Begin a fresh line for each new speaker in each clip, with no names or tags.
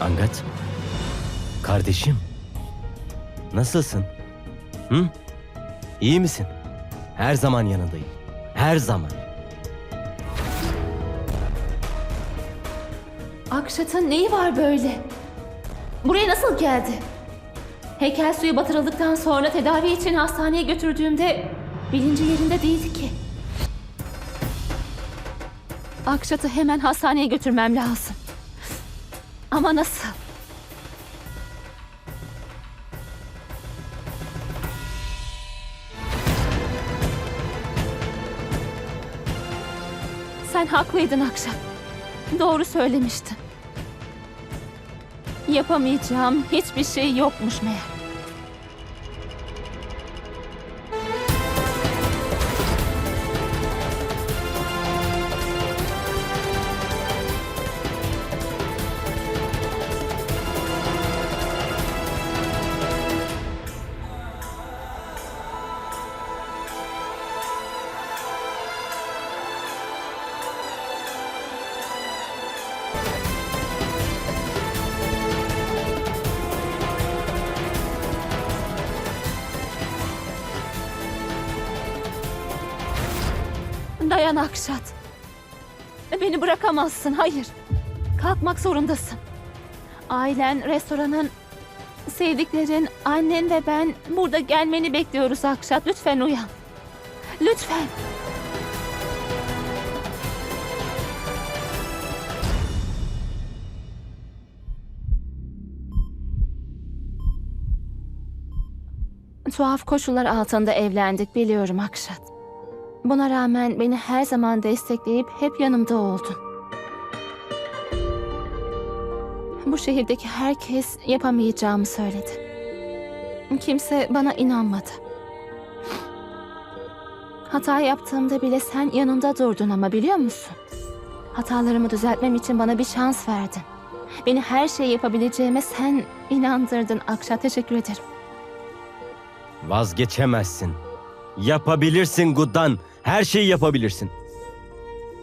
Angat. Kardeşim. Nasılsın? Hı? İyi misin? Her zaman yanındayım. Her zaman.
Akşat'ın neyi var böyle? Buraya nasıl geldi? Heykel suyu batırıldıktan sonra tedavi için hastaneye götürdüğümde bilinci yerinde değildi ki. Akşat'ı hemen hastaneye götürmem lazım. Ama nasıl? Sen haklıydın Akşat. Doğru söylemiştin. Yapamayacağım hiçbir şey yokmuş meğer. Dayan Akşat. Beni bırakamazsın, hayır. Kalkmak zorundasın. Ailen, restoranın, sevdiklerin, annen ve ben burada gelmeni bekliyoruz Akşat. Lütfen uyan. Lütfen. Tuhaf koşullar altında evlendik biliyorum Akşat. Buna rağmen beni her zaman destekleyip hep yanımda oldun. Bu şehirdeki herkes yapamayacağımı söyledi. Kimse bana inanmadı. Hata yaptığımda bile sen yanımda durdun ama biliyor musun? Hatalarımı düzeltmem için bana bir şans verdin. Beni her şeyi yapabileceğime sen inandırdın Akşa. Teşekkür ederim.
Vazgeçemezsin. Yapabilirsin Guddan. Her şeyi yapabilirsin.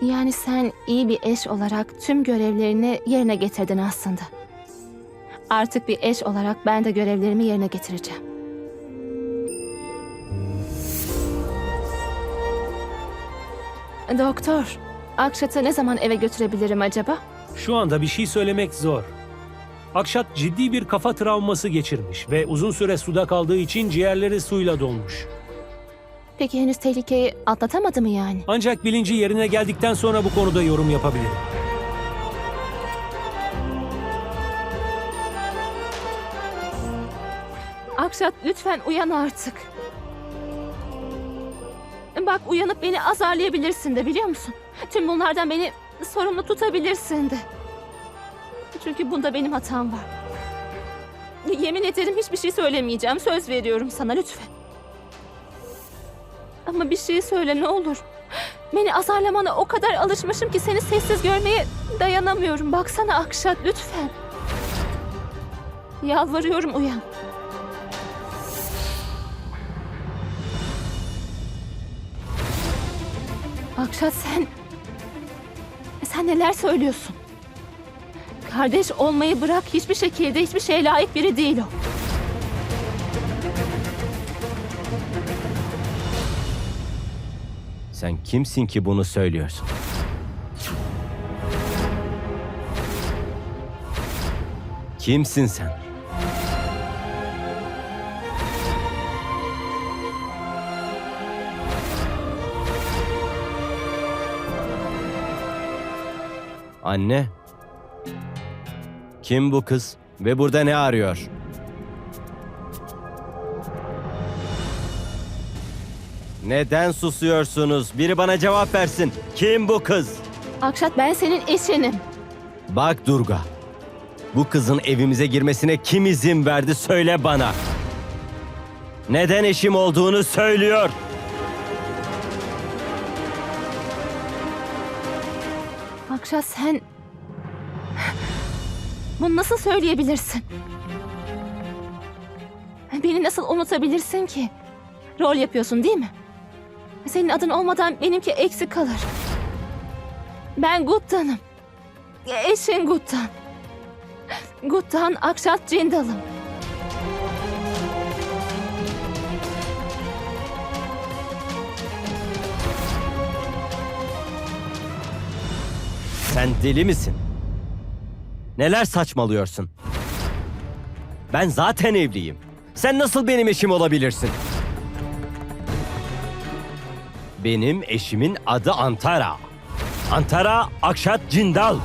Yani sen iyi bir eş olarak tüm görevlerini yerine getirdin aslında. Artık bir eş olarak ben de görevlerimi yerine getireceğim. Doktor, Akşat'ı ne zaman eve götürebilirim acaba?
Şu anda bir şey söylemek zor. Akşat ciddi bir kafa travması geçirmiş ve uzun süre suda kaldığı için ciğerleri suyla dolmuş.
Peki henüz tehlikeyi atlatamadı mı yani?
Ancak bilinci yerine geldikten sonra bu konuda yorum yapabilirim.
Akşat lütfen uyan artık. Bak uyanıp beni azarlayabilirsin de biliyor musun? Tüm bunlardan beni sorumlu tutabilirsin de. Çünkü bunda benim hatam var. Yemin ederim hiçbir şey söylemeyeceğim. Söz veriyorum sana lütfen. Ama bir şey söyle ne olur. Beni azarlamana o kadar alışmışım ki seni sessiz görmeye dayanamıyorum. Baksana Akşat lütfen. Yalvarıyorum uyan. Akşat sen... Sen neler söylüyorsun? Kardeş olmayı bırak hiçbir şekilde hiçbir şeye layık biri değil o.
Sen kimsin ki bunu söylüyorsun? Kimsin sen? Anne. Kim bu kız ve burada ne arıyor? Neden susuyorsunuz? Biri bana cevap versin. Kim bu kız?
Akşat ben senin eşinim.
Bak Durga. Bu kızın evimize girmesine kim izin verdi söyle bana. Neden eşim olduğunu söylüyor.
Akşat sen... Bunu nasıl söyleyebilirsin? Beni nasıl unutabilirsin ki? Rol yapıyorsun değil mi? Senin adın olmadan benimki eksik kalır. Ben Guttan'ım. Eşin Guttan. Gut'tan Akşat Cindal'ım.
Sen deli misin? Neler saçmalıyorsun? Ben zaten evliyim. Sen nasıl benim eşim olabilirsin? Benim eşimin adı Antara. Antara Akşat Cindal.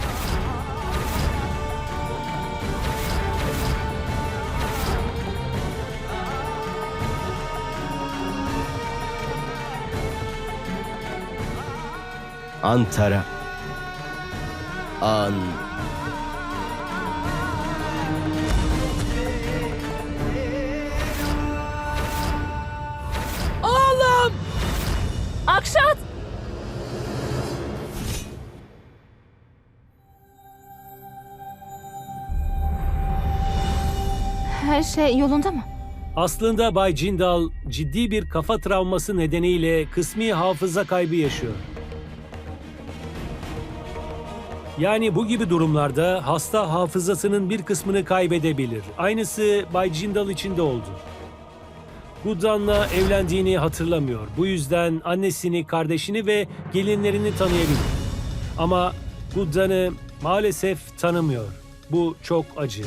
Antara. An...
Her şey yolunda mı?
Aslında Bay Cindal ciddi bir kafa travması nedeniyle kısmi hafıza kaybı yaşıyor. Yani bu gibi durumlarda hasta hafızasının bir kısmını kaybedebilir. Aynısı Bay Cindal için de oldu. Guddan'la evlendiğini hatırlamıyor. Bu yüzden annesini, kardeşini ve gelinlerini tanıyabilir. Ama Guddan'ı maalesef tanımıyor. Bu çok acı.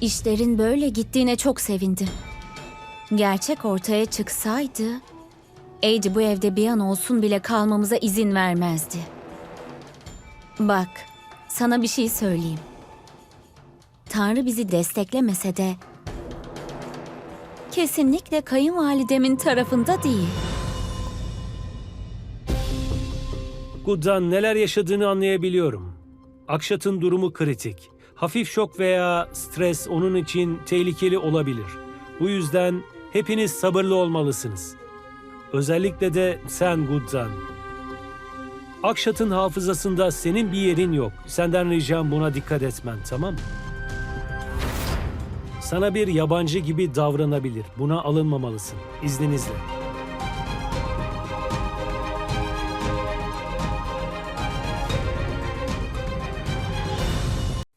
İşlerin böyle gittiğine çok sevindim. Gerçek ortaya çıksaydı, Eddie bu evde bir an olsun bile kalmamıza izin vermezdi. Bak, sana bir şey söyleyeyim. Tanrı bizi desteklemese de kesinlikle kayınvalidemin tarafında değil.
Guddan neler yaşadığını anlayabiliyorum. Akşat'ın durumu kritik. Hafif şok veya stres onun için tehlikeli olabilir. Bu yüzden hepiniz sabırlı olmalısınız. Özellikle de sen Guddan. Akşat'ın hafızasında senin bir yerin yok. Senden ricam buna dikkat etmen, tamam mı? Sana bir yabancı gibi davranabilir. Buna alınmamalısın. İzninizle.